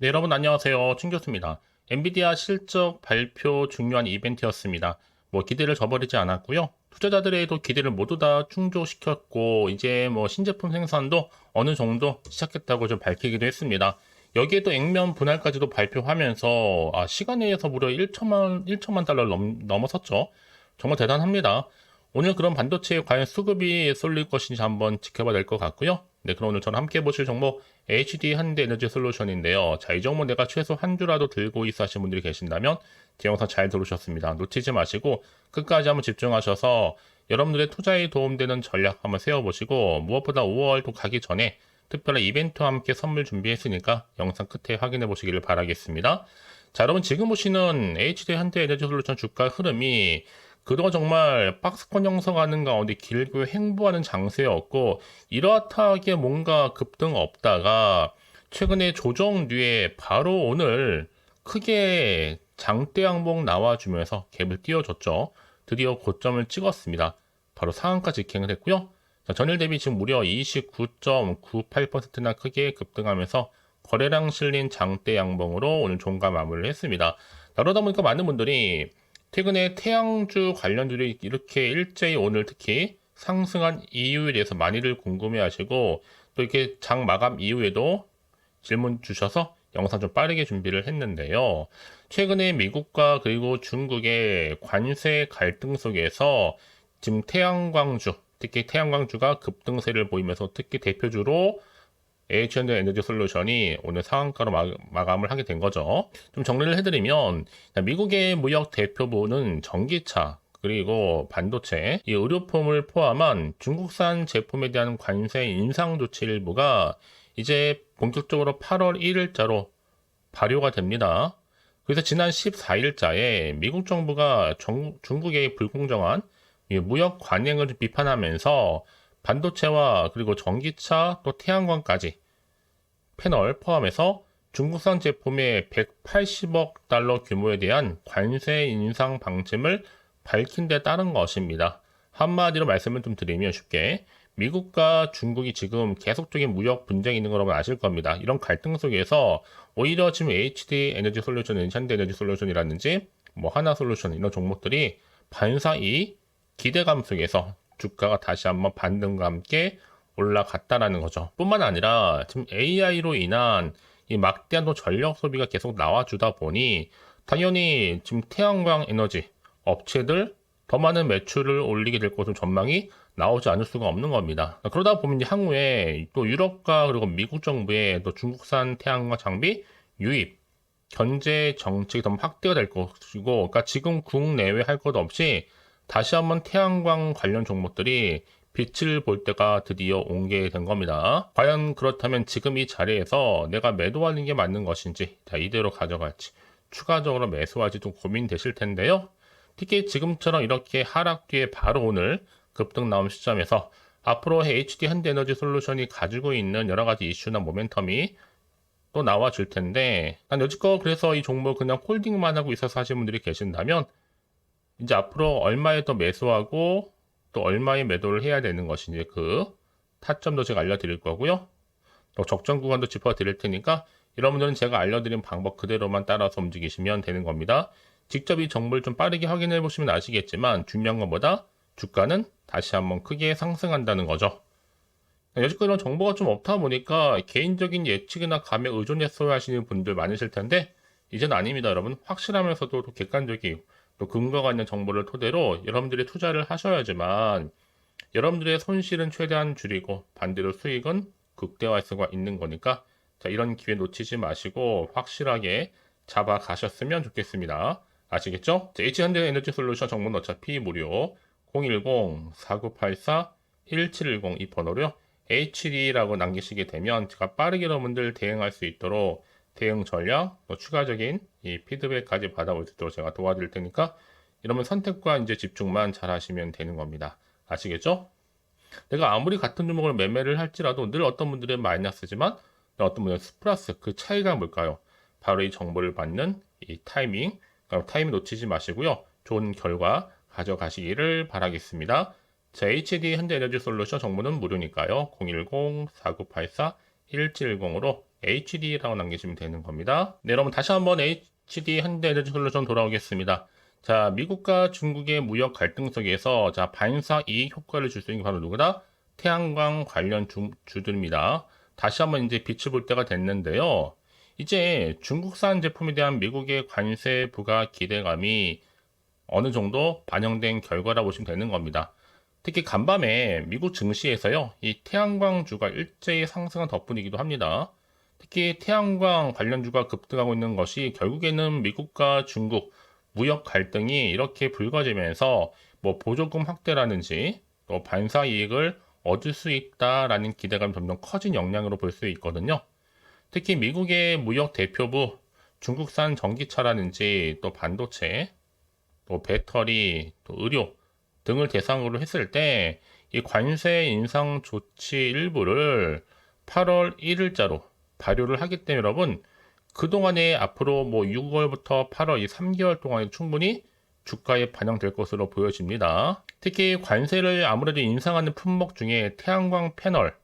네, 여러분 안녕하세요. 충교수입니다. 엔비디아 실적 발표 중요한 이벤트였습니다. 뭐 기대를 저버리지 않았고요. 투자자들의도 기대를 모두 다 충족시켰고 이제 뭐 신제품 생산도 어느 정도 시작했다고 좀 밝히기도 했습니다. 여기에도 액면 분할까지도 발표하면서 아, 시간 내에서 무려 1천만 1천만 달러를 넘, 넘어섰죠. 정말 대단합니다. 오늘 그런 반도체에 과연 수급이 쏠릴 것인지 한번 지켜봐야 될 것 같고요. 네, 그럼 오늘 저는 함께 보실 종목 HD 한대 에너지 솔루션인데요. 자, 이 종목 내가 최소 한 주라도 들고 있어 하신 분들이 계신다면 제 영상 잘 들으셨습니다. 놓치지 마시고 끝까지 한번 집중하셔서 여러분들의 투자에 도움되는 전략 한번 세워보시고 무엇보다 5월 또 가기 전에 특별한 이벤트와 함께 선물 준비했으니까 영상 끝에 확인해 보시기를 바라겠습니다. 자, 여러분 지금 보시는 HD 한대 에너지 솔루션 주가 흐름이 그동안 정말 박스권 형성하는 가운데 길고 행보하는 장세였고 이렇다하게 뭔가 급등 없다가 최근에 조정 뒤에 바로 오늘 크게 장대 항목 나와주면서 갭을 띄워줬죠. 드디어 고점을 찍었습니다. 바로 상한가 직행을 했고요. 자, 전일 대비 지금 무려 29.98%나 크게 급등하면서 거래량 실린 장대 양봉으로 오늘 종가 마무리를 했습니다. 그러다 보니까 많은 분들이 최근에 태양주 관련주들이 이렇게 일제히 오늘 특히 상승한 이유에 대해서 많이들 궁금해 하시고 또 이렇게 장 마감 이후에도 질문 주셔서 영상 좀 빠르게 준비를 했는데요. 최근에 미국과 그리고 중국의 관세 갈등 속에서 지금 태양광주, 특히 태양광주가 급등세를 보이면서 특히 대표주로 H&D 에너지 솔루션이 오늘 상한가로 마, 감을 하게 된 거죠. 좀 정리를 해드리면 미국의 무역 대표부는 전기차 그리고 반도체, 이 의료품을 포함한 중국산 제품에 대한 관세 인상 조치 일부가 이제 본격적으로 8월 1일자로 발효가 됩니다. 그래서 지난 14일자에 미국 정부가 정, 중국의 불공정한 무역 관행을 비판하면서 반도체와 그리고 전기차 또 태양광까지 패널 포함해서 중국산 제품의 180억 달러 규모에 대한 관세 인상 방침을 밝힌 데 따른 것입니다. 한마디로 말씀을 좀 드리면 쉽게 미국과 중국이 지금 계속적인 무역 분쟁이 있는 거라면 아실 겁니다. 이런 갈등 속에서 오히려 지금 HD 에너지 솔루션, 엔샨드 에너지 솔루션이라든지 뭐 하나 솔루션 이런 종목들이 반사이 기대감 속에서 주가가 다시 한번 반등과 함께 올라갔다라는 거죠. 뿐만 아니라 지금 AI로 인한 이 막대한 또 전력 소비가 계속 나와주다 보니 당연히 지금 태양광 에너지 업체들 더 많은 매출을 올리게 될 것으로 전망이 나오지 않을 수가 없는 겁니다. 그러다 보면 향후에 또 유럽과 그리고 미국 정부의 또 중국산 태양광 장비 유입 견제 정책이 더 확대가 될 것이고, 그러니까 지금 국내외 할 것 없이 다시 한번 태양광 관련 종목들이 빛을 볼 때가 드디어 온 게 된 겁니다. 과연 그렇다면 지금 이 자리에서 내가 매도하는 게 맞는 것인지, 자, 이대로 가져갈지, 추가적으로 매수할지 좀 고민되실 텐데요. 특히 지금처럼 이렇게 하락 뒤에 바로 오늘 급등 나온 시점에서 앞으로 HD 현대에너지 솔루션이 가지고 있는 여러 가지 이슈나 모멘텀이 또 나와 줄 텐데, 난 여지껏 그래서 이 종목 그냥 홀딩만 하고 있어서 하시는 분들이 계신다면, 이제 앞으로 얼마에 더 매수하고 또 얼마에 매도를 해야 되는 것인지 그 타점도 제가 알려드릴 거고요. 또 적정 구간도 짚어드릴 테니까 여러분들은 제가 알려드린 방법 그대로만 따라서 움직이시면 되는 겁니다. 직접 이 정보를 좀 빠르게 확인해 보시면 아시겠지만 중요한 것보다 주가는 다시 한번 크게 상승한다는 거죠. 여지껏 이런 정보가 좀 없다 보니까 개인적인 예측이나 감에 의존해서 하시는 분들 많으실 텐데 이제는 아닙니다 여러분 확실하면서도 객관적이고 또 근거가 있는 정보를 토대로 여러분들이 투자를 하셔야지만 여러분들의 손실은 최대한 줄이고 반대로 수익은 극대화할 수가 있는 거니까 자, 이런 기회 놓치지 마시고 확실하게 잡아 가셨으면 좋겠습니다. 아시겠죠? H현대 에너지 솔루션 정보는 어차피 무료 010-4984-1710 이 번호로요. HD라고 남기시게 되면 제가 빠르게 여러분들 대응할 수 있도록 대응 전략, 또 추가적인 이 피드백까지 받아올 수 있도록 제가 도와드릴 테니까 이러면 선택과 이제 집중만 잘 하시면 되는 겁니다. 아시겠죠? 내가 아무리 같은 종목을 매매를 할지라도 늘 어떤 분들은 마이너스지만 어떤 분들은 플러스 그 차이가 뭘까요? 바로 이 정보를 받는 이 타이밍, 그러니까 타이밍 놓치지 마시고요. 좋은 결과 가져가시기를 바라겠습니다. 자, HD 현대에너지 솔루션 정보는 무료니까요. 010-4984-1710으로 HD라고 남기시면 되는 겁니다. 네, 여러분 다시 한번 HD 현대에너지 솔루션 돌아오겠습니다. 자, 미국과 중국의 무역 갈등 속에서 자, 반사 이익 효과를 줄 수 있는 게 바로 누구다? 태양광 관련 주, 주들입니다. 다시 한번 이제 빛을 볼 때가 됐는데요. 이제 중국산 제품에 대한 미국의 관세 부과 기대감이 어느 정도 반영된 결과라 보시면 되는 겁니다. 특히 간밤에 미국 증시에서요, 이 태양광주가 일제히 상승한 덕분이기도 합니다. 특히 태양광 관련주가 급등하고 있는 것이 결국에는 미국과 중국 무역 갈등이 이렇게 불거지면서 뭐 보조금 확대라든지 또 반사 이익을 얻을 수 있다라는 기대감이 점점 커진 영향으로 볼 수 있거든요. 특히 미국의 무역 대표부 중국산 전기차라든지 또 반도체, 또 배터리, 또 의료 등을 대상으로 했을 때 이 관세 인상 조치 일부를 8월 1일자로 발효를 하기 때문에 여러분 그동안에 앞으로 뭐 6월부터 8월 이 3개월 동안에 충분히 주가에 반영될 것으로 보여집니다. 특히 관세를 아무래도 인상하는 품목 중에 태양광 패널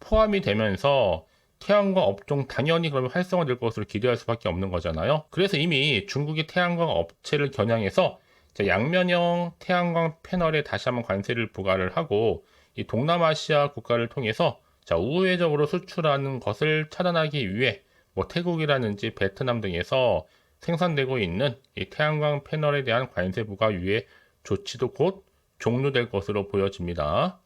포함이 되면서 태양광 업종 당연히 그러면 활성화될 것으로 기대할 수밖에 없는 거잖아요. 그래서 이미 중국이 태양광 업체를 겨냥해서 양면형 태양광 패널에 다시 한번 관세를 부과를 하고 이 동남아시아 국가를 통해서 자, 우회적으로 수출하는 것을 차단하기 위해 뭐 태국이라든지 베트남 등에서 생산되고 있는 이 태양광 패널에 대한 관세 부과 유예 조치도 곧 종료될 것으로 보여집니다.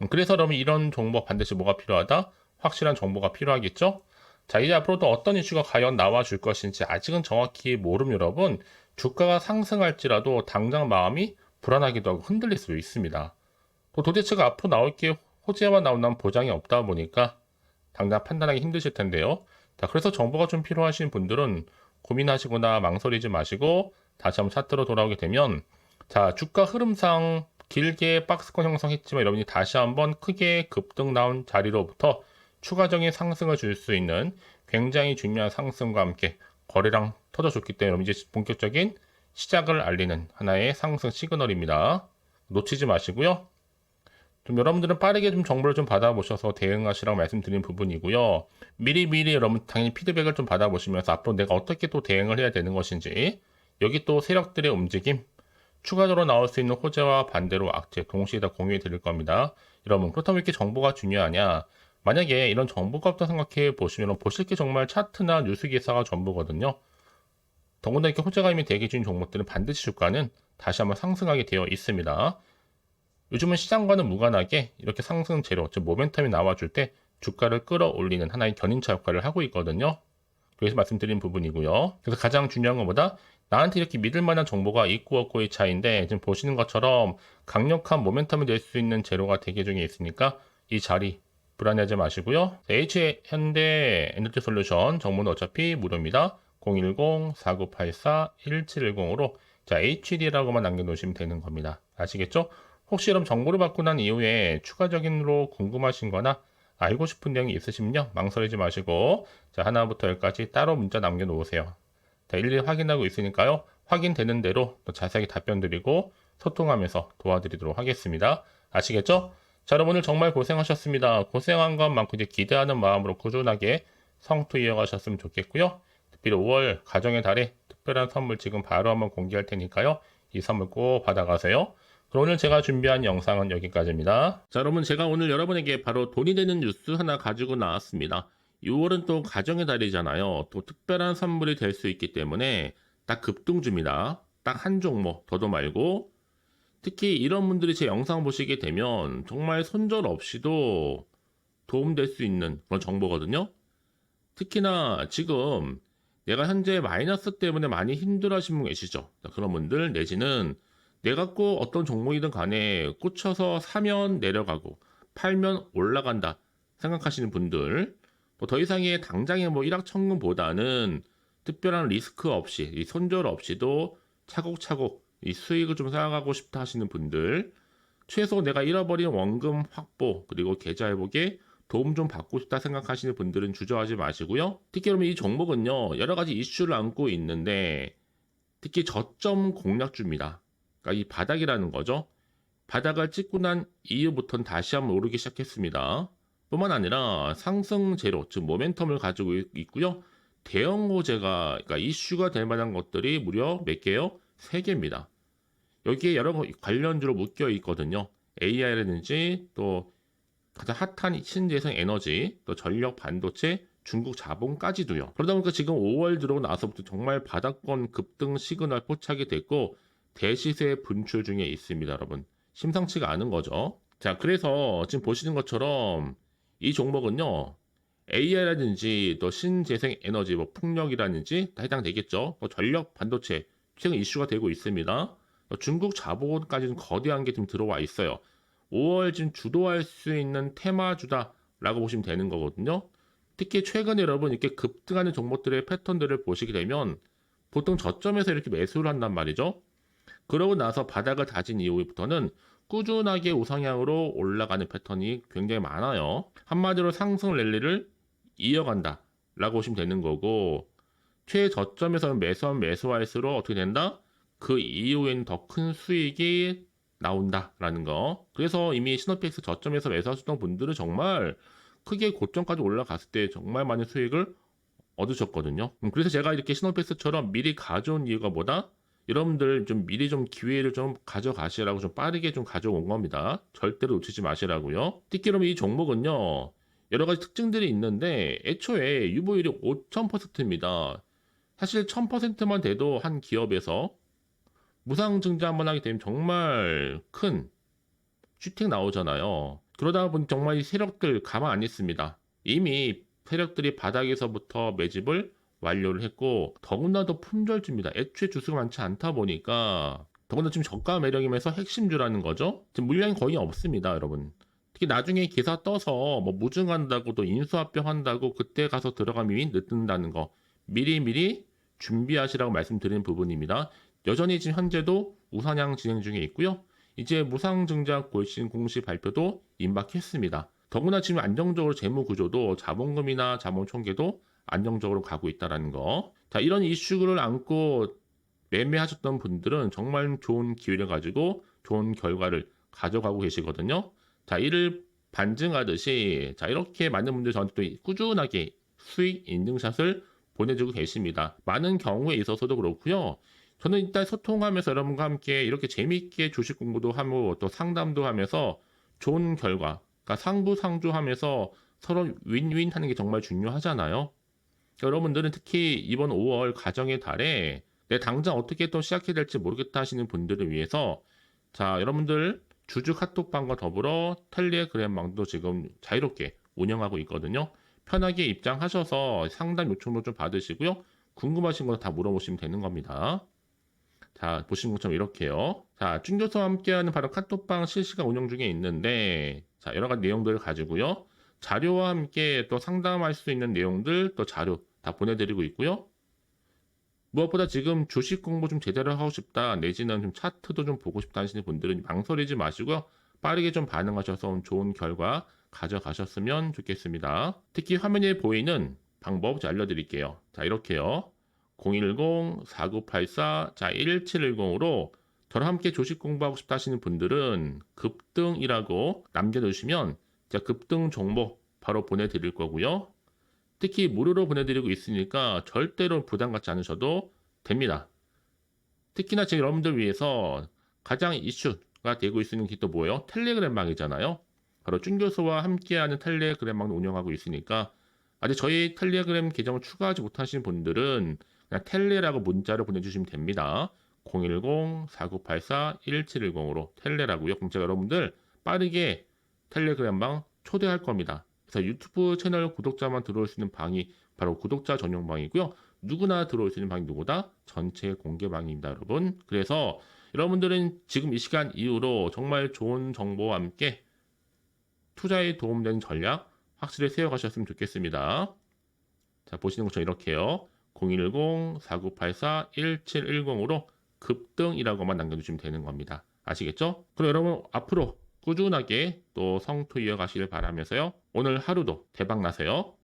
음, 그래서 그러면 이런 정보 반드시 뭐가 필요하다? 확실한 정보가 필요하겠죠? 자, 이제 앞으로도 어떤 이슈가 과연 나와 줄 것인지 아직은 정확히 모름 여러분. 주가가 상승할지라도 당장 마음이 불안하기도 하고 흔들릴 수 있습니다. 또 도대체가 앞으로 나올 게 호재만 나온다는 보장이 없다 보니까 당장 판단하기 힘드실 텐데요. 자, 그래서 정보가 좀 필요하신 분들은 고민하시거나 망설이지 마시고 다시 한번 차트로 돌아오게 되면 자, 주가 흐름상 길게 박스권 형성했지만 여러분이 다시 한번 크게 급등 나온 자리로부터 추가적인 상승을 줄 수 있는 굉장히 중요한 상승과 함께 거래량 터져줬기 때문에 이제 본격적인 시작을 알리는 하나의 상승 시그널입니다. 놓치지 마시고요. 좀 여러분들은 빠르게 좀 정보를 좀 받아보셔서 대응하시라고 말씀드린 부분이고요. 미리 미리 여러분 당연히 피드백을 좀 받아보시면서 앞으로 내가 어떻게 또 대응을 해야 되는 것인지 여기 또 세력들의 움직임 추가적으로 나올 수 있는 호재와 반대로 악재 동시에 다 공유해 드릴 겁니다. 여러분 그렇다면 이렇게 정보가 중요하냐? 만약에 이런 정보가 없다 생각해 보시면 보실 게 정말 차트나 뉴스 기사가 전부거든요. 더군다나 이렇게 호재가 이미 대기 중인 종목들은 반드시 주가는 다시 한번 상승하게 되어 있습니다. 요즘은 시장과는 무관하게 이렇게 상승 재료, 즉 모멘텀이 나와줄 때 주가를 끌어올리는 하나의 견인차 역할을 하고 있거든요. 그래서 말씀드린 부분이고요. 그래서 가장 중요한 것보다 나한테 이렇게 믿을 만한 정보가 있고 없고의 차이인데 지금 보시는 것처럼 강력한 모멘텀이 될 수 있는 재료가 대기 중에 있으니까 이 자리 불안해하지 마시고요. H 현대 에너지 솔루션 정보는 어차피 무료입니다. 010-4984-1710으로 자 HD라고만 남겨놓으시면 되는 겁니다. 아시겠죠? 혹시 여러분 정보를 받고 난 이후에 추가적인으로 궁금하신 거나 알고 싶은 내용이 있으시면요. 망설이지 마시고 자 하나부터 열까지 따로 문자 남겨놓으세요. 자, 일일이 확인하고 있으니까요. 확인되는 대로 또 자세하게 답변 드리고 소통하면서 도와드리도록 하겠습니다. 아시겠죠? 자, 여러분 오늘 정말 고생하셨습니다. 고생한 것만큼 이제 기대하는 마음으로 꾸준하게 성투 이어가셨으면 좋겠고요. 특별히 5월 가정의 달에 특별한 선물 지금 바로 한번 공개할 테니까요. 이 선물 꼭 받아가세요. 그럼 오늘 제가 준비한 영상은 여기까지입니다. 자, 여러분 제가 오늘 여러분에게 바로 돈이 되는 뉴스 하나 가지고 나왔습니다. 6월은 또 가정의 달이잖아요. 또 특별한 선물이 될 수 있기 때문에 딱 급등주입니다. 딱 한 종목 더도 말고 특히 이런 분들이 제 영상 보시게 되면 정말 손절 없이도 도움될 수 있는 그런 정보거든요. 특히나 지금 내가 현재 마이너스 때문에 많이 힘들어 하시는 분 계시죠. 그런 분들 내지는 내가 꼭 어떤 종목이든 간에 꽂혀서 사면 내려가고 팔면 올라간다 생각하시는 분들 뭐 더 이상의 당장의 뭐 일확천금보다는 특별한 리스크 없이 이 손절 없이도 차곡차곡 이 수익을 좀 쌓아가고 싶다 하시는 분들 최소 내가 잃어버린 원금 확보 그리고 계좌 회복에 도움 좀 받고 싶다 생각하시는 분들은 주저하지 마시고요. 특히 그러면 이 종목은요 여러 가지 이슈를 안고 있는데 특히 저점 공략주입니다. 그러니까 이 바닥이라는 거죠. 바닥을 찍고 난 이후부터는 다시 한번 오르기 시작했습니다. 뿐만 아니라 상승제로 즉 모멘텀을 가지고 있- 있고요. 대형 호재가 그러니까 이슈가 될 만한 것들이 무려 몇 개요? 세 개입니다. 여기에 여러 거- 관련주로 묶여 있거든요. AI라든지 또 가장 핫한 신재생 에너지, 또 전력 반도체, 중국 자본까지도요. 그러다 보니까 지금 5월 들어오고 나서부터 정말 바닥권 급등 시그널 포착이 됐고 대시세 분출 중에 있습니다, 여러분. 심상치가 않은 거죠. 자, 그래서 지금 보시는 것처럼 이 종목은요. AI라든지 또 신재생 에너지, 뭐 풍력이라든지 다 해당되겠죠. 뭐 전력 반도체 최근 이슈가 되고 있습니다. 또 중국 자본까지는 거대한 게 좀 들어와 있어요. 5월 지금 주도할 수 있는 테마주다라고 보시면 되는 거거든요. 특히 최근에 여러분 이렇게 급등하는 종목들의 패턴들을 보시게 되면 보통 저점에서 이렇게 매수를 한단 말이죠. 그러고 나서 바닥을 다진 이후부터는 꾸준하게 우상향으로 올라가는 패턴이 굉장히 많아요. 한마디로 상승 랠리를 이어간다. 라고 보시면 되는 거고, 최저점에서는 매수하면 매수할수록 어떻게 된다? 그 이후에는 더큰 수익이 나온다라는 거. 그래서 이미 시노펙스 저점에서 매수하셨던 분들은 정말 크게 고점까지 올라갔을 때 정말 많은 수익을 얻으셨거든요. 음, 그래서 제가 이렇게 시노펙스처럼 미리 가져온 이유가 뭐다? 여러분들 좀 미리 좀 기회를 좀 가져가시라고 좀 빠르게 좀 가져온 겁니다. 절대로 놓치지 마시라고요. 그럼 이 종목은요. 여러 가지 특징들이 있는데 애초에 유보율이 5,000%입니다. 사실 1,000%만 돼도 한 기업에서 무상 증자 한번 하게 되면 정말 큰 슈팅 나오잖아요. 그러다 보니 정말 이 세력들 가만 안 있습니다. 이미 세력들이 바닥에서부터 매집을 완료를 했고 더군다나 품절주입니다. 애초에 주수가 많지 않다 보니까 더군다나 지금 저가 매력이면서 핵심주라는 거죠. 지금 물량이 거의 없습니다, 여러분. 특히 나중에 기사 떠서 뭐 무증한다고 또 인수합병한다고 그때 가서 들어가면 늦는다는 거 미리 미리 준비하시라고 말씀드리는 부분입니다. 여전히 지금 현재도 우상향 진행 중에 있고요. 이제 무상증자 골신 공시 발표도 임박했습니다. 더구나 지금 안정적으로 재무 구조도 자본금이나 자본 총계도 안정적으로 가고 있다라는 거. 자, 이런 이슈를 안고 매매하셨던 분들은 정말 좋은 기회를 가지고 좋은 결과를 가져가고 계시거든요. 자, 이를 반증하듯이 자, 이렇게 많은 분들이 저한테 또 꾸준하게 수익 인증샷을 보내주고 계십니다. 많은 경우에 있어서도 그렇고요. 저는 일단 소통하면서 여러분과 함께 이렇게 재미있게 주식 공부도 하고 또 상담도 하면서 좋은 결과, 그러니까 상부상조하면서 서로 윈윈 하는 게 정말 중요하잖아요. 여러분들은 특히 이번 5월 가정의 달에 내 당장 어떻게 또 시작해야 될지 모르겠다 하시는 분들을 위해서 자, 여러분들 주주 카톡방과 더불어 텔레그램방도 지금 자유롭게 운영하고 있거든요. 편하게 입장하셔서 상담 요청도 좀 받으시고요. 궁금하신 거 다 물어보시면 되는 겁니다. 자, 보시는 것처럼 이렇게요. 자, 중교수와 함께하는 바로 카톡방 실시간 운영 중에 있는데, 자, 여러 가지 내용들을 가지고요. 자료와 함께 또 상담할 수 있는 내용들, 또 자료 다 보내드리고 있고요. 무엇보다 지금 주식 공부 좀 제대로 하고 싶다, 내지는 좀 차트도 좀 보고 싶다 하시는 분들은 망설이지 마시고요. 빠르게 좀 반응하셔서 좋은 결과 가져가셨으면 좋겠습니다. 특히 화면에 보이는 방법 좀 알려드릴게요. 자, 이렇게요. 010-4984, 자, 1710으로 저랑 함께 주식 공부하고 싶다 하시는 분들은 급등이라고 남겨두시면 제가 급등 정보 바로 보내드릴 거고요. 특히 무료로 보내드리고 있으니까 절대로 부담 갖지 않으셔도 됩니다. 특히나 지금 여러분들 위해서 가장 이슈가 되고 있는 게 또 뭐예요? 텔레그램방이잖아요. 바로 쭌교수와 함께하는 텔레그램방을 운영하고 있으니까 아직 저희 텔레그램 계정을 추가하지 못하신 분들은 그냥 텔레라고 문자를 보내주시면 됩니다. 010-4984-1710으로 텔레라고요. 그럼 제가 여러분들 빠르게 텔레그램방 초대할 겁니다. 그래서 유튜브 채널 구독자만 들어올 수 있는 방이 바로 구독자 전용 방이고요. 누구나 들어올 수 있는 방이 누구다? 전체 공개 방입니다, 여러분. 그래서 여러분들은 지금 이 시간 이후로 정말 좋은 정보와 함께 투자에 도움되는 전략 확실히 세워가셨으면 좋겠습니다. 자, 보시는 것처럼 이렇게요. 010-4984-1710으로 급등이라고만 남겨주시면 되는 겁니다. 아시겠죠? 그럼 여러분 앞으로 꾸준하게 또 성투 이어가시길 바라면서요. 오늘 하루도 대박 나세요.